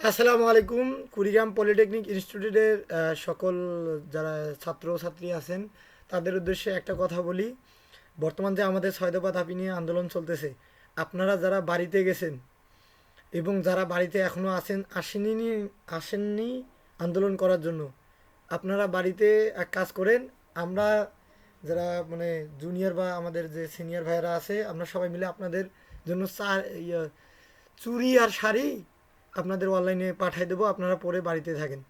আসসালামু আলাইকুম কুড়িগ্রাম পলিটেকনিক ইনস্টিটিউটের সকল যারা ছাত্র ছাত্রী আছেন তাদের উদ্দেশ্যে একটা কথা বলি। বর্তমান যে আমাদের ছয় দফা দাবি নিয়ে আন্দোলন চলতেছে আপনারা যারা বাড়িতে গেছেন এবং যারা বাড়িতে এখনও আছেন আসেনি আসেননি আন্দোলন করার জন্য আপনারা বাড়িতে এক কাজ করেন আমরা যারা মানে জুনিয়র বা আমাদের যে সিনিয়র ভাইয়েরা আছে আমরা সবাই মিলে আপনাদের জন্য চা ইয়ে, চুড়ি আর শাড়ি আপনাদের অনলাইনে পাঠিয়ে দেবো, আপনারা পরে বাড়িতে থাকেন।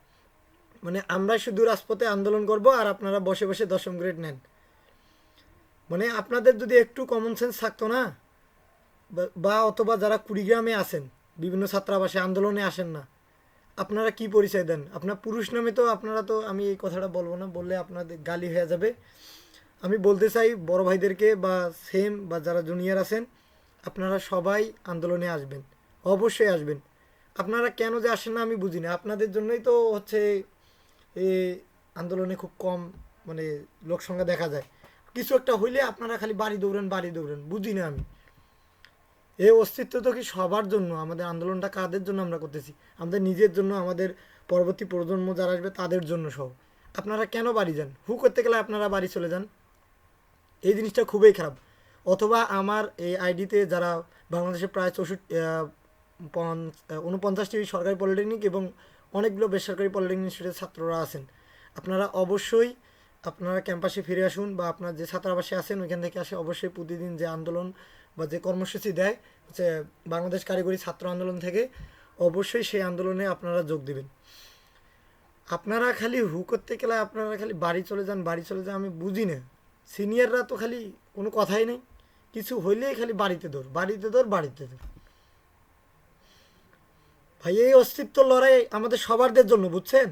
মানে আমরা শুধু রাজপথে আন্দোলন করব আর আপনারা বসে বসে দশম গ্রেড নেন। মানে আপনাদের যদি একটু কমন সেন্স থাকতো না, বা অথবা যারা কুড়িগ্রামে আসেন বিভিন্ন ছাত্রাবাসে আন্দোলনে আসেন না, আপনারা কি পরিচয় দেন? আপনার পুরুষ নামে তো আপনারা তো, আমি এই কথাটা বলব না, বললে আপনাদের গালি হয়ে যাবে। আমি বলতে চাই, বড় ভাইদেরকে বা সেম বা যারা জুনিয়র আছেন, আপনারা সবাই আন্দোলনে আসবেন, অবশ্যই আসবেন। আপনারা কেন যে আসেন না আমি বুঝি না আপনাদের জন্যই তো হচ্ছে আন্দোলনে খুব কম মানে লোক সংখ্যা দেখা যায়। কিছু একটা হইলে আপনারা খালি বাড়ি দৌড়েন বাড়ি দৌড়েন বুঝি না আমি। এই অস্তিত্ব তো কি সবার জন্য? আমাদের আন্দোলনটা কাদের জন্য আমরা করতেছি? আমাদের নিজের জন্য, আমাদের পরবর্তী প্রজন্ম যারা আসবে তাদের জন্য সহ আপনারা কেন বাড়ি যান? হু করতে গেলে আপনারা বাড়ি চলে যান। এই জিনিসটা খুবই খারাপ। অথবা আমার এই আইডিতে যারা বাংলাদেশে প্রায় চৌষট্টি উনপঞ্চাশটি সরকারি পলিটেকনিক এবং অনেকগুলো বেসরকারি পলিটেকনিক ইনস্টিটিউটের ছাত্ররা আছেন। আপনারা অবশ্যই আপনারা ক্যাম্পাসে ফিরে আসুন বা আপনার যে ছাত্রাবাসে আছেন, ওইখান থেকে আসে অবশ্যই প্রতিদিন যে আন্দোলন বা যে কর্মসূচি দেয়, হচ্ছে বাংলাদেশ কারিগরি ছাত্র আন্দোলন থেকে, অবশ্যই সেই আন্দোলনে আপনারা যোগ দেবেন। আপনারা খালি হু করতে গেলে আপনারা খালি বাড়ি চলে যান, বাড়ি চলে যান আমি বুঝি না। সিনিয়ররা তো খালি কোনো কথাই নেই। কিছু হইলেই খালি বাড়িতে দৌড় বাড়িতে দৌড় বাড়িতে দৌড়। ভাই, এই অস্তিত্ব লড়াই আমাদের সবারদের জন্য, বুঝছেন?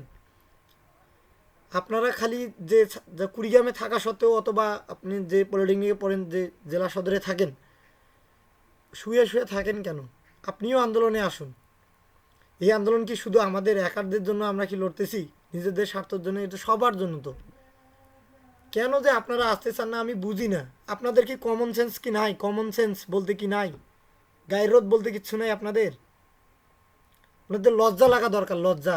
আপনারা খালি যে কুড়িগ্রামে থাকা সত্ত্বেও অথবা আপনি যে পলিটেকনিকে পড়েন, যে জেলা সদরে থাকেন, শুয়ে শুয়ে থাকেন কেন? আপনিও আন্দোলনে আসুন। এই আন্দোলন কি শুধু আমাদের একারদের জন্য আমরা কি লড়তেছি? নিজেদের স্বার্থের জন্য, এটা সবার জন্য তো। কেন যে আপনারা আসতে চান না, আমি বুঝি না। আপনাদের কি কমন সেন্স কি নাই? কমন সেন্স বলতে কি নাই? গায়ের রোদ বলতে কিচ্ছু নাই আপনাদের? আপনাদের লজ্জা লাগা দরকার, লজ্জা।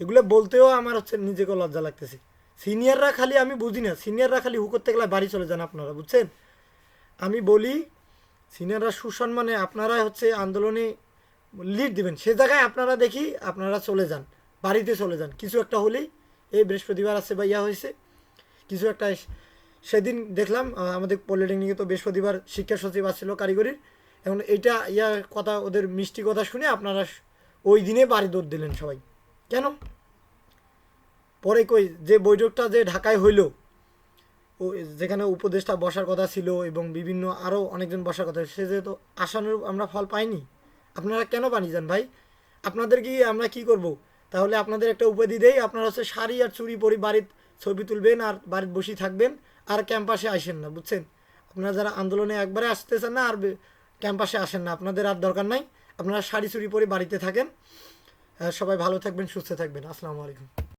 এগুলো বলতেও আমার হচ্ছে নিজেকে লজ্জা লাগতেছে। সিনিয়ররা খালি আমি বুঝি না, সিনিয়ররা খালি হু করতে গেলে বাড়ি চলে যান আপনারা, বুঝছেন? আমি বলি, সিনিয়ররা সুসম্মানে আপনারা হচ্ছে আন্দোলনে লিড দিবেন। সে জায়গায় আপনারা দেখি আপনারা চলে যান, বাড়িতে চলে যান। কিছু একটা হলেই এই বৃহস্পতিবার আছে বা ইয়া হয়েছে। কিছু একটা সেদিন দেখলাম আমাদের পলিটেকনিকে তো বৃহস্পতিবার শিক্ষা সচিব আসছিল কারিগরির। এখন এইটা ইয়া কথা, ওদের মিষ্টি কথা শুনে আপনারা ওই দিনে বাড়ি দৌড় দিলেন সবাই। কেন? পরে কই, যে বৈঠকটা যে ঢাকায় হইল, ও যেখানে উপদেষ্টা বসার কথা ছিল এবং বিভিন্ন আরও অনেকজন বসার কথা সে যেহেতু আশানুরূপ আমরা ফল পাইনি, আপনারা কেন বানিয়ে যান ভাই? আপনাদের কি আমরা কি করব? তাহলে আপনাদের একটা উপাধি দেই, আপনারা হচ্ছে শাড়ি আর চুড়ি পরি বাড়ির ছবি তুলবেন আর বাড়ির বসেই থাকবেন, আর ক্যাম্পাসে আসেন না, বুঝছেন? আপনারা যারা আন্দোলনে একবারে আসতেছেন না, আর ক্যাম্পাসে আসেন না। আপনাদের আর দরকার নাই। আপনারা শাড়ি চুরি পরে বাড়িতে থাকেন। সবাই ভালো থাকবেন, সুস্থ থাকবেন। আসসালামু আলাইকুম।